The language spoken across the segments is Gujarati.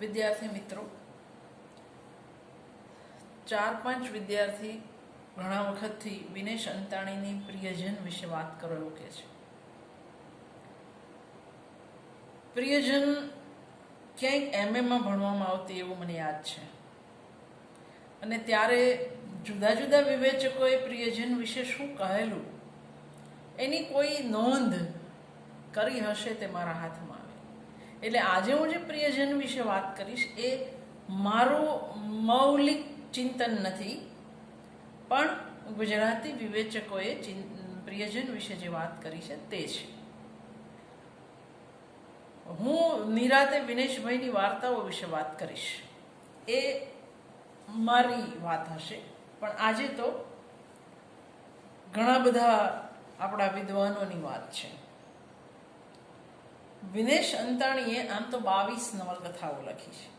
વિદ્યાર્થી મિત્રો, ચાર પાંચ વિદ્યાર્થી ઘણા વખતથી વિનેશ અંતાણીની પ્રિયજન વિશે વાત કરો એવું છે. પ્રિયજન ક્યાંક એમએમાં ભણવામાં આવતી એવું મને યાદ છે. અને ત્યારે જુદા જુદા વિવેચકોએ પ્રિયજન વિશે શું કહેલું, એની કોઈ નોંધ કરી હશે તે મારા હાથમાં. એટલે આજે હું જે પ્રિયજન વિશે વાત કરીશ એ મારું મૌલિક ચિંતન નથી, પણ ગુજરાતી વિવેચકોએ પ્રિયજન વિશે જે વાત કરી છે તે છે. હું નિરાતે વિનેશભાઈની વાર્તાઓ વિશે વાત કરીશ. એ મારી વાત હશે, પણ આજે તો ઘણા બધા આપણા વિદ્વાનોની વાત છે. વિનેશ અંતાણીએ આમ તો બાવીસ નવલકથાઓ લખી છે.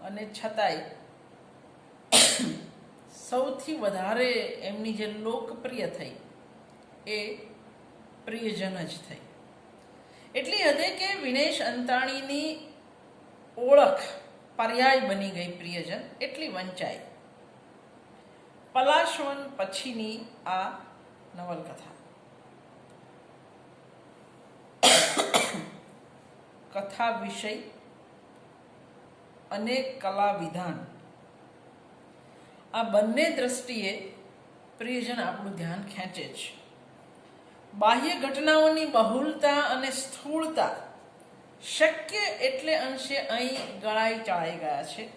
અને છતાંય સૌથી વધારે એમની જે લોકપ્રિય થઈ એ પ્રિયજન જ થઈ. એટલી હદે કે વિનેશ અંતાણીની ઓળખ પર્યાય બની ગઈ પ્રિયજન, એટલી વંચાઈ. પલાશવન પછીની આ નવલકથા. કથા વિષય અને કલા વિધાન. આ બંને દ્રષ્ટિએ પ્રિયજન આપણું ધ્યાન ખેંચે છે. બાહ્ય ઘટનાઓની બહુલતા અને સ્થૂળતા શક્ય એટલે અંશે અહીં ગળાઈ ચડાઈ ગયા છે.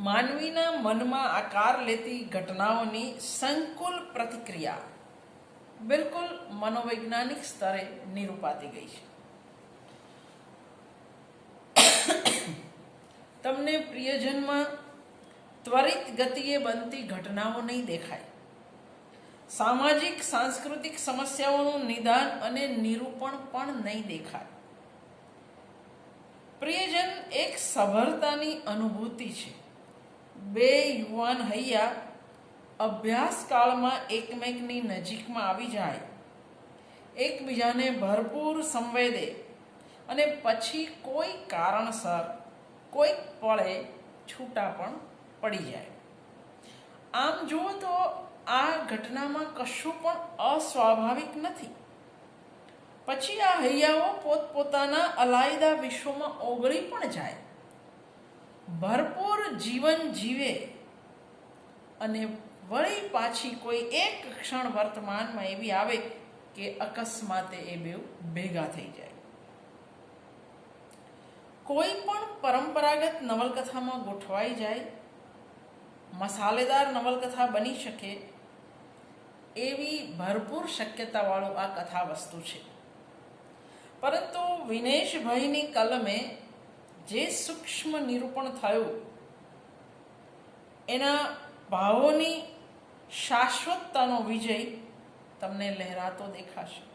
માનવીના મનમાં આકાર લેતી ઘટનાઓની સંકુલ પ્રતિક્રિયા બિલકુલ મનોવૈજ્ઞાનિક સ્તરે નિરૂપાતી ગઈ છે. તમને પ્રિયજનમાં ત્વરિત ગતિએ બનતી ઘટનાઓ નહીં દેખાય. સામાજિક, સાંસ્કૃતિક સમસ્યાઓનું નિદાન અને નિરૂપણ પણ નહીં દેખાય. પ્રિયજન એક સભરતાની અનુભૂતિ છે. બે યુવાન હૈયા અભ્યાસકાળમાં એકમેકની નજીકમાં આવી જાય. એકબીજાને ભરપૂર સંવેદે અને પછી કોઈ કારણસર કોઈક પળે છૂટા પણ પડી જાય. આમ જુઓ તો આ ઘટનામાં કશું પણ અસ્વાભાવિક નથી. પછી આ હૈયાઓ પોતપોતાના અલાયદા વિશ્વમાં ઓગળી પણ જાય. ભરપૂર જીવન જીવે અને વળી પાછી કોઈ એક ક્ષણ વર્તમાનમાં એવી આવે કે અકસ્માતે એ બે ભેગા થઈ જાય. કોઈ પણ પરંપરાગત નવલકથામાં ગોઠવાઈ જાય, મસાલેદાર નવલકથા બની શકે, એવી ભરપૂર શક્યતાવાળું આ કથા વસ્તુ છે. પરંતુ વિનેશભાઈની કલમે જે સૂક્ષ્મ નિરૂપણ થયું, એના ભાવોની શાશ્વતતાનો વિજય તમને લહેરાતો દેખાશે.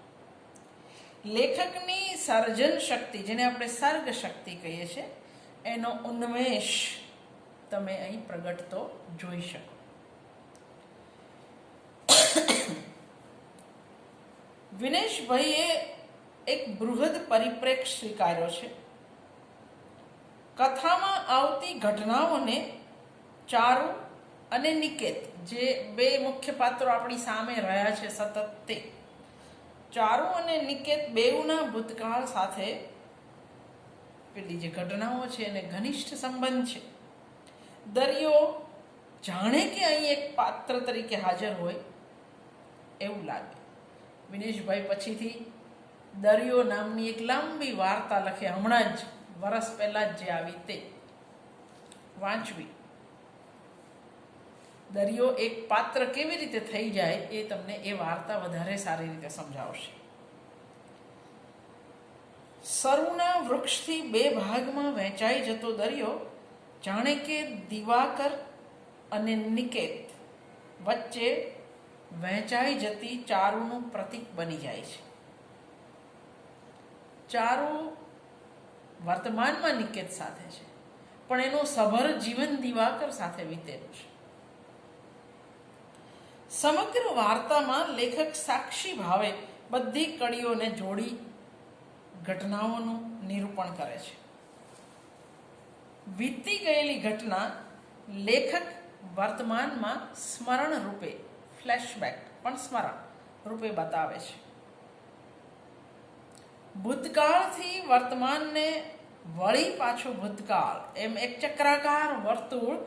લેખકની સર્જન શક્તિ, જેને આપણે સર્ગ શક્તિ કહીએ છીએ, એનો ઉન્મેષ તમે અહીં પ્રગટતો જોઈ શકો. વિનેશભાઈએ એક બૃહદ પરિપ્રેક્ષ સ્વીકાર્યો છે. કથામાં આવતી ઘટનાઓને ચારુ અને નિકેત, જે બે મુખ્ય પાત્રો આપણી સામે રહ્યા છે સતત તે. ચારુ અને નિકેત બેઉના ભૂતકાળ સાથે પેલી જે ઘટનાઓ છે એને ઘનિષ્ઠ સંબંધ છે. દરિયો જાણે કે અહીં એક પાત્ર તરીકે હાજર હોય એવું લાગે. વિનેશભાઈ પછીથી દરિયો નામની એક લાંબી વાર્તા લખે હમણાં જ, વરસ પહેલાં જ જે આવી તે. વાંચવી. દરિયો એક પાત્ર કેવી રીતે થઈ જાય એ તમને એ વાર્તા વધારે સારી રીતે સમજાવશે. સરુના વૃક્ષથી બે ભાગમાં વહેંચાઈ જતો દરિયો જાણે કે દિવાકર અને નિકેત વચ્ચે વહેંચાઈ જતી ચારુનું પ્રતીક બની જાય છે. ચારુ વર્તમાનમાં નિકેત સાથે છે, પણ એનું સભર જીવન દિવાકર સાથે વીતેલું છે. સમગ્ર વાર્તામાં લેખક સાક્ષી ભાવે બધી કડીઓને જોડી ઘટનાઓનું નિરૂપણ કરે છે. વીતી ગયેલી ઘટના લેખક વર્તમાનમાં સ્મરણ રૂપે, ફ્લેશબેક પણ સ્મરણ રૂપે બતાવે છે. ભૂતકાળથી વર્તમાનને વળી પાછું ભૂતકાળ એમ એક ચક્રાકાર વર્તુળ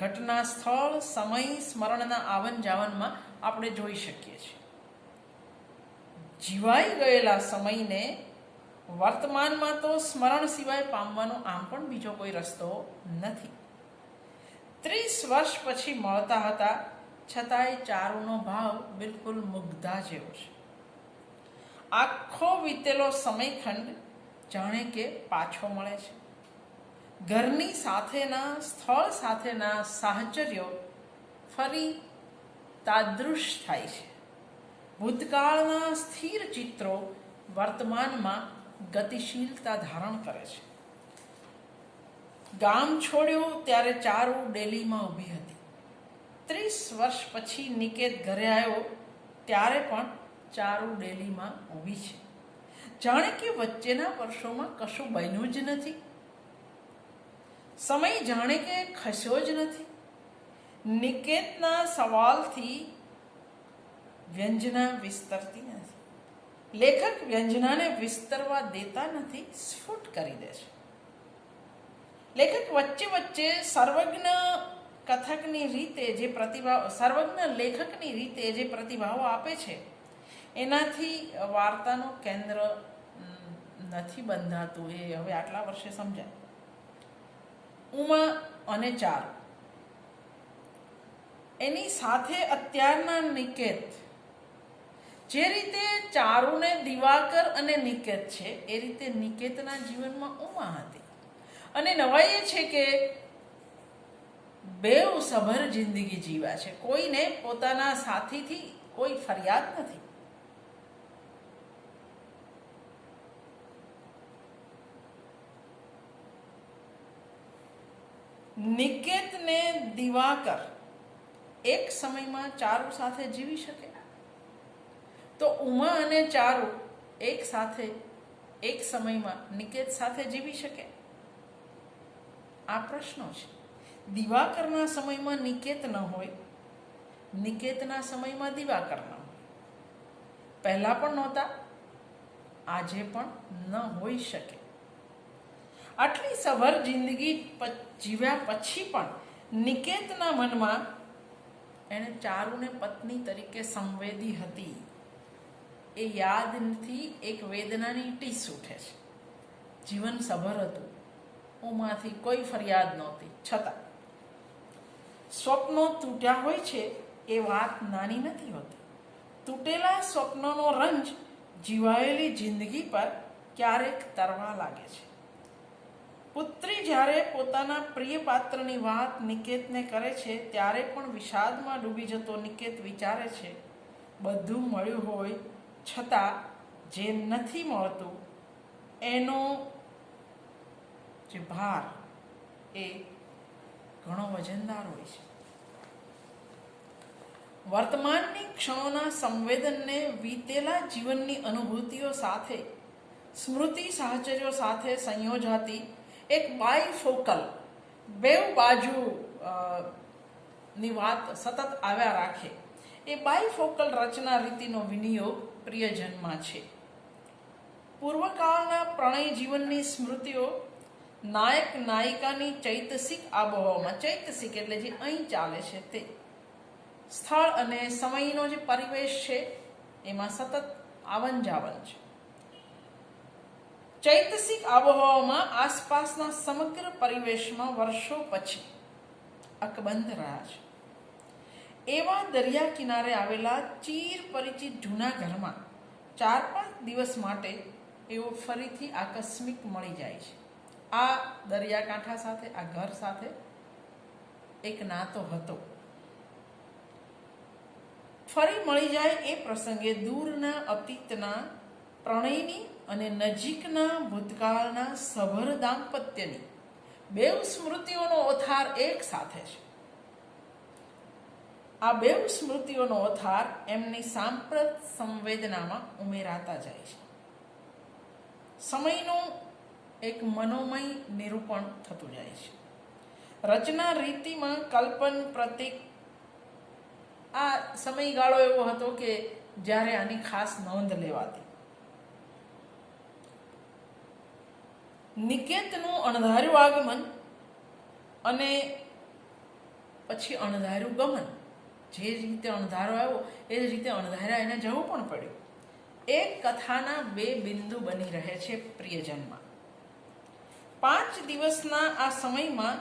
ઘટના સ્થળ સમય, સ્મરણના આવન જાવનમાં આપણે જોઈ શકીએ છીએ. જીવાઈ ગયેલા સમયને વર્તમાનમાં તો સ્મરણ સિવાય પામવાનો આમ પણ બીજો કોઈ રસ્તો નથી. ત્રીસ વર્ષ પછી મળતા હતા, છતાંય ચારુનો ભાવ બિલકુલ મુગ્ધા જેવો છે. આખો વીતેલો સમયખંડ જાણે કે પાછો મળે છે. ઘરની સાથેના, સ્થળ સાથેના સાહચર્યો ફરી તાદૃશ થાય છે. ભૂતકાળના સ્થિર ચિત્રો વર્તમાનમાં ગતિશીલતા ધારણ કરે છે. ગામ છોડ્યું ત્યારે ચારુ ડેલીમાં ઊભી હતી. ત્રીસ વર્ષ પછી નિકેત ઘરે આવ્યો ત્યારે પણ ચારુ ડેલીમાં ઊભી છે. જાણે કે વચ્ચેના વર્ષોમાં કશું બન્યું જ નથી. સમય જાણે કે ખસ્યો જ નથી. નિકેતના સવાલથી વ્યંજના વિસ્તરતી નથી. લેખક વ્યંજનાને વિસ્તરવા દેતા નથી, સ્ફુટ કરી દે છે. લેખક વચ્ચે વચ્ચે સર્વજ્ઞ કથકની રીતે જે પ્રતિભાવ સર્વજ્ઞ લેખકની રીતે જે પ્રતિભાવો આપે છે, એનાથી વાર્તાનું કેન્દ્ર નથી બંધાતું. એ હવે આટલા વર્ષે સમજાય. ઉમા અને ચાર. એની સાથે અત્યારના નિકેત. જે રીતે ચારુને દિવાકર અને નિકેત છે, એ રીતે નિકેતના જીવનમાં ઉમા હતી. અને નવાઈ એ છે કે બેઉ સભર જિંદગી જીવ્યા છે. કોઈને પોતાના સાથીથી કોઈ ફરિયાદ નથી. નિકેતને દિવાકર એક સમયમાં ચારુ સાથે જીવી શકે? તો ઉમા અને ચારુ એક સાથે, એક સમયમાં નિકેત સાથે જીવી શકે? આ પ્રશ્નો છે. દિવાકરના સમયમાં નિકેત ન હોય, નિકેતના સમયમાં દિવાકર ન હોય. પહેલા પણ નહોતા, આજે પણ ન હોઈ શકે. આટલી સભર જિંદગી જીવ્યા પછી પણ નિકેતના મનમાં એણે ચારુને પત્ની તરીકે સંવેદી હતી. એ યાદથી એક વેદનાની ટીસ ઉઠે છે. જીવન સભર હતું. ઉમાંથી કોઈ ફરિયાદ નહોતી. છતાં સ્વપ્નો તૂટ્યા હોય છે એ વાત નાની નથી હોતી. તૂટેલા સ્વપ્નોનો રંજ જીવાયેલી જિંદગી પર ક્યારેક તરવા લાગે છે. પુત્રી જ્યારે પોતાના પ્રિય પાત્રની વાત નિકેતને કરે છે, ત્યારે પણ વિષાદમાં ડૂબી જતો નિકેત વિચારે છે, બધું મળ્યું હોય છતાં જે નથી મળતું, એનો જે ભાર એ ઘણો વજનદાર હોય છે. વર્તમાનની ક્ષણોના સંવેદનને વીતેલા જીવનની અનુભૂતિઓ સાથે, સ્મૃતિ સાહચર્યો સાથે સંયોજાતી એક બાયફોકલ બેવ બાજુ ની વાત સતત આવ્યા રાખે. એ બાયફોકલ રચના રીતિનો વિનિયોગ પ્રિયજનમાં છે. પૂર્વકાળના પ્રણય જીવનની સ્મૃતિઓ નાયક નાયિકાની ચૈતસિક આબોહવામાં, ચૈતસિક એટલે જે અહીં ચાલે છે તે. સ્થળ અને સમયનો જે પરિવેશ છે, એમાં સતત આવન જાવન છે. ચૈતસિક આબોહવામાં આસપાસના સમગ્ર પરિવેશમાં વર્ષો પછી અકબંધ રહ્યા એવા દરિયા કિનારે આવેલા ચીર પરિચિત જૂના ઘરમાં ચાર પાંચ દિવસ માટે એવો ફરીથી આકસ્મિક મળી જાય છે. આ દરિયાકાંઠા સાથે, આ ઘર સાથે એક નાતો હતો. ફરી મળી જાય એ પ્રસંગે દૂરના અતીતના પ્રણયની અને નજીકના ભૂતકાળના સભર દાંપત્યની બે સ્મૃતિઓનો ઓથાર એક સાથે છે. આ બે સ્મૃતિઓનો ઓથાર એમની સાંપ્રત સંવેદનામાં ઉમેરાતા જાય છે. સમયનું એક મનોમય નિરૂપણ થતું જાય છે. રચના રીતિમાં કલ્પન પ્રતિક આ સમયગાળો એવો હતો કે જ્યારે આની ખાસ નોંધ લેવાતી. નિકેતનું અણધાર્યું આગમન અને પછી અણધાર્યું ગમન. જે રીતે અણધારો આવ્યો, એ જ રીતે અણધાર્યા એને જવું પણ પડ્યું. એક કથાના બે બિંદુ બની રહે છે પ્રિયજનમાં. પાંચ દિવસના આ સમયમાં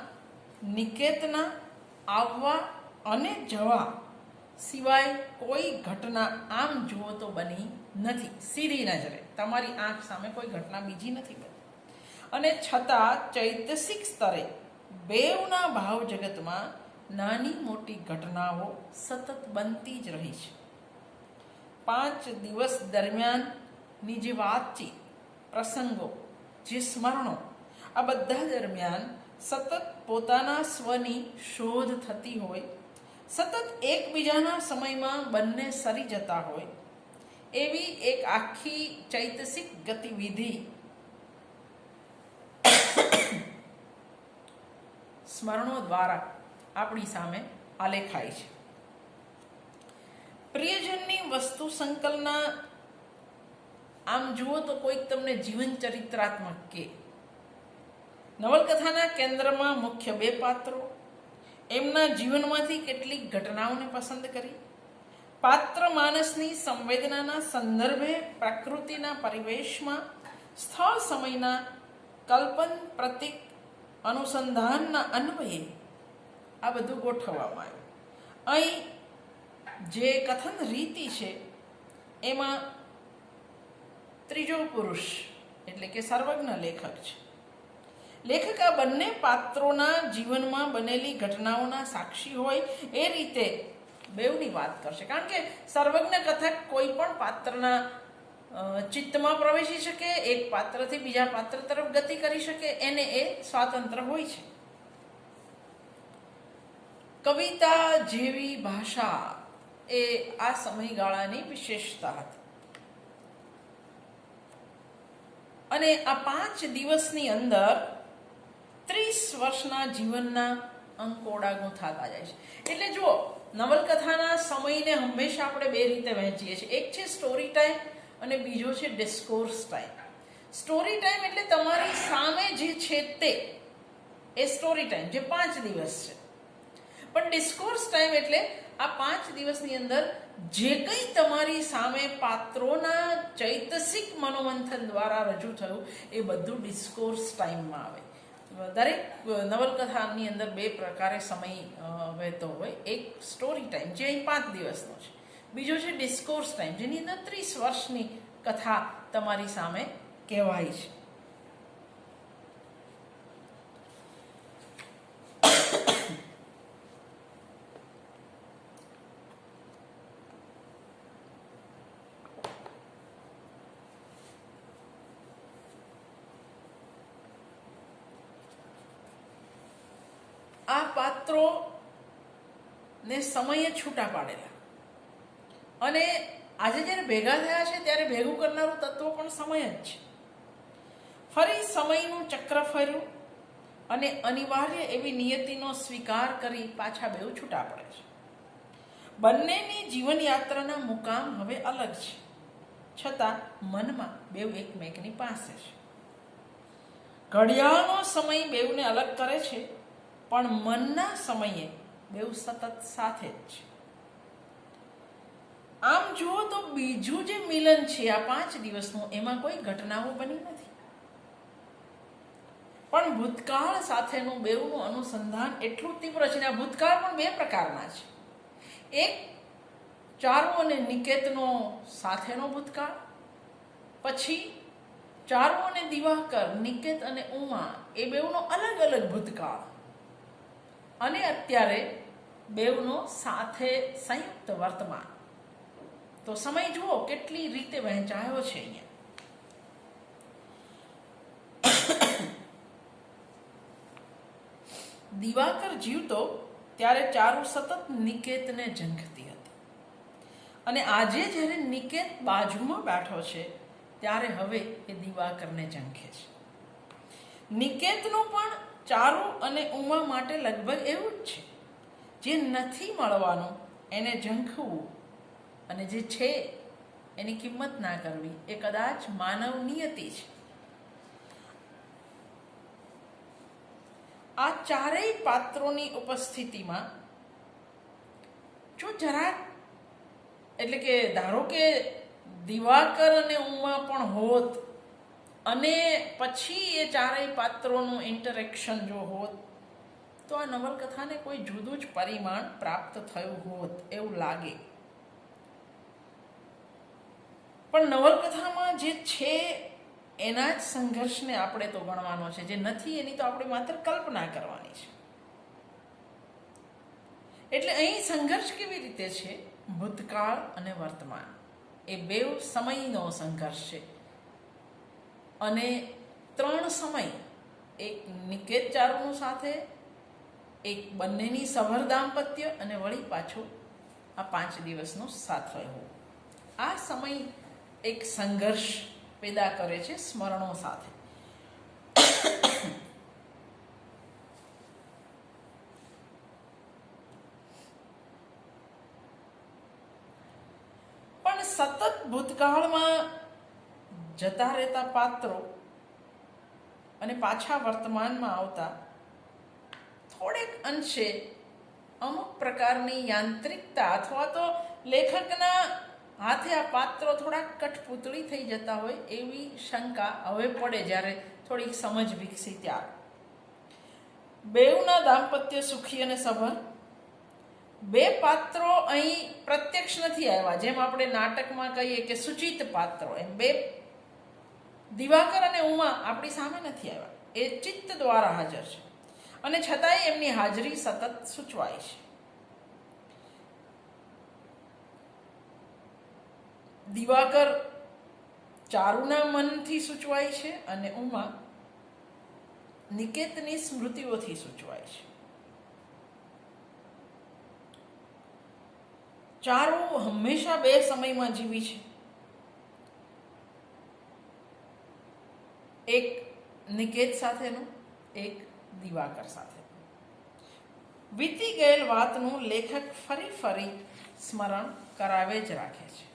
નિકેતના આવવા અને જવા સિવાય કોઈ ઘટના આમ જુઓ તો બની નથી. સીધી નજરે. તમારી આંખ સામે કોઈ ઘટના બીજી નથી બની. અને છતાં ચૈતસિક સ્તરે બેવના ભાવ જગતમાં નાની મોટી ઘટનાઓ સતત બનતી જ રહી છે. પાંચ દિવસ દરમિયાનની જે વાતચીત, પ્રસંગો, જે સ્મરણો, આ બધા દરમિયાન સતત પોતાના સ્વની શોધ થતી હોય, સતત એકબીજાના સમયમાં બંને સરી જતા હોય, એવી એક આખી ચૈતસિક ગતિવિધિ સ્મરણો દ્વારા આપણી સામે આલેખાય છે. પ્રિયજનની વસ્તુ સંકલના આમ જુઓ તો કોઈક તમને જીવન ચરિત્રાત્મક કે. નવલકથાના કેન્દ્રમાં મુખ્ય બે પાત્રો, એમના જીવનમાંથી કેટલીક ઘટનાઓને પસંદ કરી, પાત્ર માનસની સંવેદનાના સંદર્ભે પ્રકૃતિના પરિવેશમાં સ્થળ સમયના કલ્પન પ્રતિક અનુસંધાનના અન્વયે આ બધું ગોઠવવામાં આવ્યું. અહીં જે કથન રીતિ છે, એમાં ત્રીજો પુરુષ એટલે કે સર્વજ્ઞ લેખક છે. લેખક આ બંને પાત્રોના જીવનમાં બનેલી ઘટનાઓના સાક્ષી હોય એ રીતે બેવની વાત કરશે. કારણ કે સર્વજ્ઞ કથક કોઈ પણ પાત્રના ચિત્તમાં પ્રવેશી શકે, એક પાત્રથી બીજા પાત્ર તરફ ગતિ કરી શકે, એને એ સ્વાતંત્ર હોય છે. કવિતા જેવી ભાષા એ આ સમયગાળાની વિશેષતા હતી. અને આ પાંચ દિવસની અંદર ત્રીસ વર્ષના જીવનના અંકોડા ગૂંથાતા જાય છે. એટલે જુઓ, નવલકથાના સમયને હંમેશા આપણે બે રીતે વહેંચીએ છીએ. એક છે સ્ટોરી ટાઈમ અને બીજો છે ડિસ્કોર્સ ટાઈમ સ્ટોરી ટાઈમ એટલે તમારી સામે જે છે તે, એ સ્ટોરી ટાઈમ જે પાંચ દિવસ છે. પણ ડિસ્કોર્સ ટાઈમ એટલે આ પાંચ દિવસની અંદર જે કંઈ તમારી સામે પાત્રોના ચૈતસિક મનોમંથન દ્વારા રજૂ થયું, એ બધું ડિસ્કોર્સ ટાઈમમાં આવે. દરેક નવલકથાની અંદર બે પ્રકારે સમય વહેતો હોય. એક સ્ટોરી ટાઈમ જે અહીં પાંચ દિવસનો છે. બીજો છે ડિસ્કોર્સ ટાઈમ જેની અંદર ત્રીસ વર્ષની કથા તમારી સામે કહેવાય છે. આ પાત્રો ને સમયે છૂટા પાડેલા. અને આજે જ્યારે ભેગા થયા છે, ત્યારે ભેગું કરનારું તત્વ પણ સમય જ છે. ફરી સમયનું ચક્ર ફર્યું અને અનિવાર્ય એવી નિયતિનો સ્વીકાર કરી પાછા બેઉ છૂટા પડે છે. બંનેની જીવનયાત્રાના મુકામ હવે અલગ છે. છતાં મનમાં બેઉ એકમેકની પાસે છે. ઘડિયાળનો સમય બેઉને અલગ કરે છે, પણ મનના સમયે બેઉ સતત સાથે જ છે. જુઓ તો બીજું જે મિલન છે આ પાંચ દિવસનું, એમાં કોઈ ઘટનાઓ બની નથી. પણ ભૂતકાળ સાથેનું બેઉનું અનુસંધાન એટલું તીવ્ર છે આ ભૂતકાળ પણ બે પ્રકારના છે. એક ચારુ અને નિકેતનો સાથેનો ભૂતકાળ. પછી ચારુ અને દિવાકર, નિકેત અને ઉમા, એ બેઉનો અલગ અલગ ભૂતકાળ. અને અત્યારે બેઉનો સાથે સંયુક્ત વર્તમાન. તો સમય જુઓ, કેટલી રીતે વહેંચાયો છે અહીંયા. દિવાકર જીવતો ત્યારે ચારુ સતત નિકેતને ઝંખતી હતી. અને આજે જ્યારે નિકેત બાજુમાં બેઠો છે, ત્યારે હવે એ દિવાકરને ઝંખે છે. નિકેતનું પણ ચારુ અને ઉમા માટે લગભગ એવું જ છે. જે નથી મળવાનું, એને ઝંખવું અને જે છે, એની કિંમત ના કરવી. એ કદાચ માનવ નિયતિ છે. આ ચારેય પાત્રોની ઉપસ્થિતિમાં જો જરાક, એટલે કે ધારો કે દિવાકર અને ઉમા પણ હોત, અને પછી એ ચારેય પાત્રોનું ઇન્ટરેક્શન જો હોત, તો આ નવલકથાને કોઈ જુદું જ પરિમાણ પ્રાપ્ત થયું હોત એવું લાગે. પણ નવલકથામાં જે છે, એના જ સંઘર્ષને આપણે તો ગણવાનો છે. જે નથી, એની તો આપણે માત્ર કલ્પના કરવાની છે. એટલે અહીં સંઘર્ષ કેવી રીતે છે? ભૂતકાળ અને વર્તમાન. એ બે સમયનો સંઘર્ષ છે. અને ત્રણ સમય, એક નિકેત ચારુનું સાથે, એક બંનેની સભર દાંપત્ય અને વળી પાછો આ પાંચ દિવસનો સાથ રહ્યો. આ સમય એક સંઘર્ષ પેદા કરે છે સ્મરણો સાથે. પણ સતત ભૂતકાળમાં જતા રહેતા પાત્રો અને પાછા વર્તમાનમાં આવતા થોડેક અંશે અમુક પ્રકારની યાંત્રિકતા અથવા તો લેખકના હાથે આ પાત્રો થોડાક કઠપૂતળી થઈ જતા હોય એવી શંકા હવે પડે જ્યારે થોડીક સમજ વિકસી ત્યારે. બેઉના દાંપત્ય સુખી અને સભર. બે પાત્રો અહીં પ્રત્યક્ષ નથી આવ્યા. જેમ આપણે નાટકમાં કહીએ કે સૂચિત પાત્રો. એમ બે દિવાકર અને ઉમા આપણી સામે નથી આવ્યા. એ ચિત્ત દ્વારા હાજર છે. અને છતાંય એમની હાજરી સતત સૂચવાય છે. દિવાકર ચારુના મનથી સૂચવાય છે અને ઉમા નિકેતની સ્મૃતિઓથી સૂચવાય છે. ચારુ હંમેશા બે સમયમાં જીવી છે. એક નિકેત સાથેનું, એક દિવાકર સાથે વીતી ગયેલ વાતનું લેખક ફરી ફરી સ્મરણ કરાવે જ રાખે છે.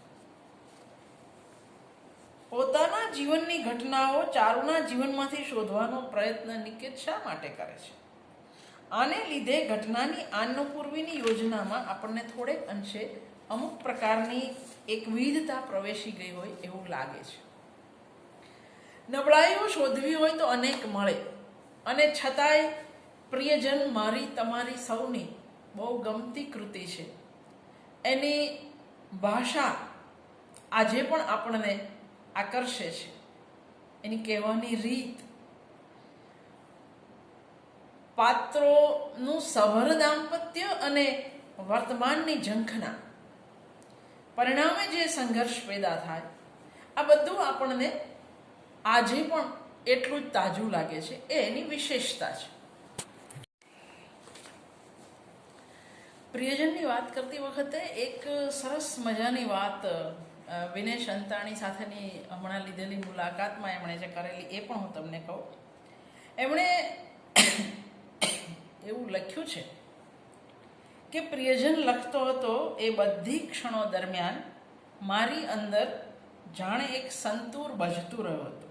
પોતાના જીવનની ઘટનાઓ ચારુના જીવનમાંથી શોધવાનો પ્રયત્ન નિકેત શા માટે કરે છે? આને લીધે ઘટનાની આન્નપૂર્વીની યોજનામાં આપણને થોડેક અંશે અમુક પ્રકારની એક વિવિધતા પ્રવેશી ગઈ હોય એવું લાગે છે. નબળાઈઓ શોધવી હોય તો અનેક મળે. અને છતાંય પ્રિયજન મારી તમારી સૌની બહુ ગમતી કૃતિ છે. એની ભાષા આજે પણ આપણને આકર્ષે છે. એની કહેવાની રીત. પાત્રોનું સભર દાંપત્ય અને વર્તમાનની ઝંખના. પરિણામે જે સંઘર્ષ પેદા થાય, આ બધું આપણને આજે પણ એટલું જ તાજું લાગે છે. એ એની વિશેષતા છે. પ્રિયજનની વાત કરતી વખતે એક સરસ મજાની વાત વિનેશ અંતાણી સાથેની હમણાં લીધેલી મુલાકાતમાં એમણે જે કરેલી એ પણ હું તમને કહું. એમણે એવું લખ્યું છે કે પ્રિયજન લખતો હતો એ બધી ક્ષણો દરમિયાન મારી અંદર જાણે એક સંતૂર બજતું રહ્યો હતો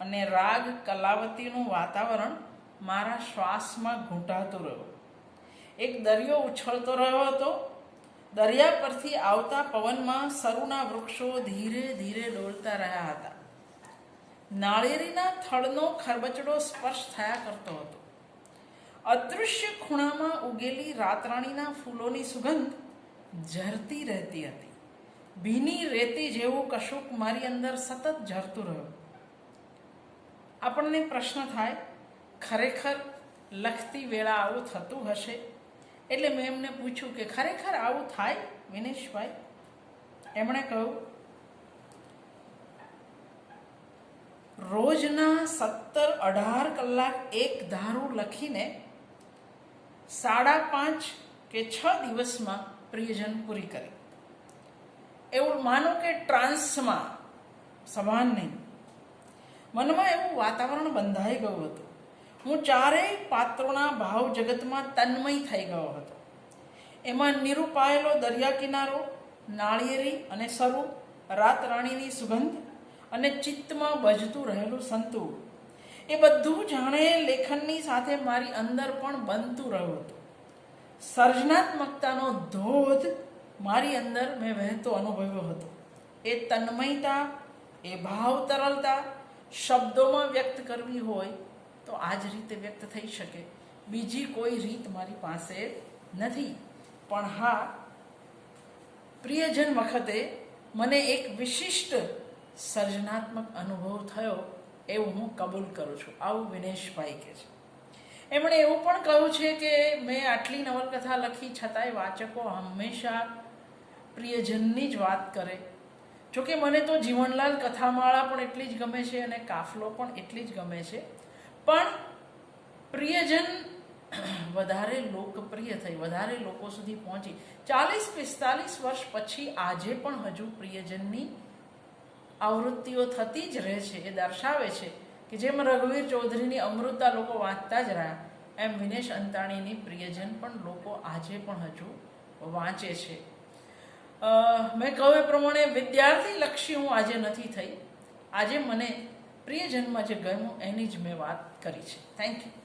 અને રાગ કલાવતીનું વાતાવરણ મારા શ્વાસમાં ઘૂંટાતું રહ્યું. એક દરિયો ઉછળતો રહ્યો હતો દરિયા પરથી આવતા પવનમાં સરુના વૃક્ષો ધીરે ધીરે ડોલતા રહ્યા હતા. નાળિયેરીના થડનો ખરબચડો સ્પર્શ થયા કરતો હતો. અદૃશ્ય ખૂણામાં ઉગેલી રાતરાણીના ફૂલોની સુગંધ ઝરતી રહેતી હતી. ભીની રેતી જેવું કશુંક મારી અંદર સતત ઝરતું રહ્યું. આપણને પ્રશ્ન થાય, ખરેખર લખતી વેળા આવું થતું હશે? એટલે મેં એમને પૂછ્યું કે ખરેખર આવું થાય? વિનેશભાઈ, એમણે કહ્યું, રોજના સત્તર અઢાર કલાક એક ધારું લખીને સાડા પાંચ કે છ દિવસમાં પ્રિયજન પૂરી કરી. એવું માનો કે ટ્રાન્સમાં સમાન નહીં. મનમાં એવું વાતાવરણ બંધાઈ ગયું હતું. હું ચારેય પાત્રોના ભાવ જગતમાં તન્મય થઈ ગયો હતો. એમાં નિરૂપાયેલો દરિયા કિનારો, નાળિયેરી અને સરુ, રાત રાણીની સુગંધ અને ચિત્તમાં બજતું રહેલું સંતુ એ બધું જાણે લેખનની સાથે મારી અંદર પણ બનતું રહ્યું હતું. સર્જનાત્મકતાનો ધોધ મારી અંદર મેં વહેતો અનુભવ્યો હતો. એ તન્મયતા, એ ભાવ તરલતા શબ્દોમાં વ્યક્ત કરવી હોય તો આ જ રીતે વ્યક્ત થઈ શકે. બીજી કોઈ રીત મારી પાસે નથી. પણ હા, પ્રિયજન વખતે મને એક વિશિષ્ટ સર્જનાત્મક અનુભવ થયો એવું હું કબૂલ કરું છું. આવું વિનેશભાઈ કહે છે. એમણે એવું પણ કહ્યું છે કે મેં આટલી નવલકથા લખી છતાંય વાચકો હંમેશા પ્રિયજનની જ વાત કરે. જોકે મને તો જીવનલાલ કથામાળા પણ એટલી જ ગમે છે અને કાફલો પણ એટલી જ ગમે છે. પણ પ્રિયજન વધારે લોકપ્રિય થઈ, વધારે લોકો સુધી પહોંચી. ચાલીસ, પિસ્તાલીસ વર્ષ પછી આજે પણ હજુ પ્રિયજનની આવૃત્તિઓ થતી જ રહે છે. એ દર્શાવે છે કે જેમ રઘુવીર ચૌધરીની અમૃતા લોકો વાંચતા જ રહ્યા, એમ વિનેશ અંતાણીની પ્રિયજન પણ લોકો આજે પણ હજુ વાંચે છે. મેં કહ્યું એ પ્રમાણે વિદ્યાર્થી લક્ષી હું આજે નથી થઈ. આજે મને પ્રિયજનમાં જે ગમ્યું એની જ મેં વાત કરી છે. Thank you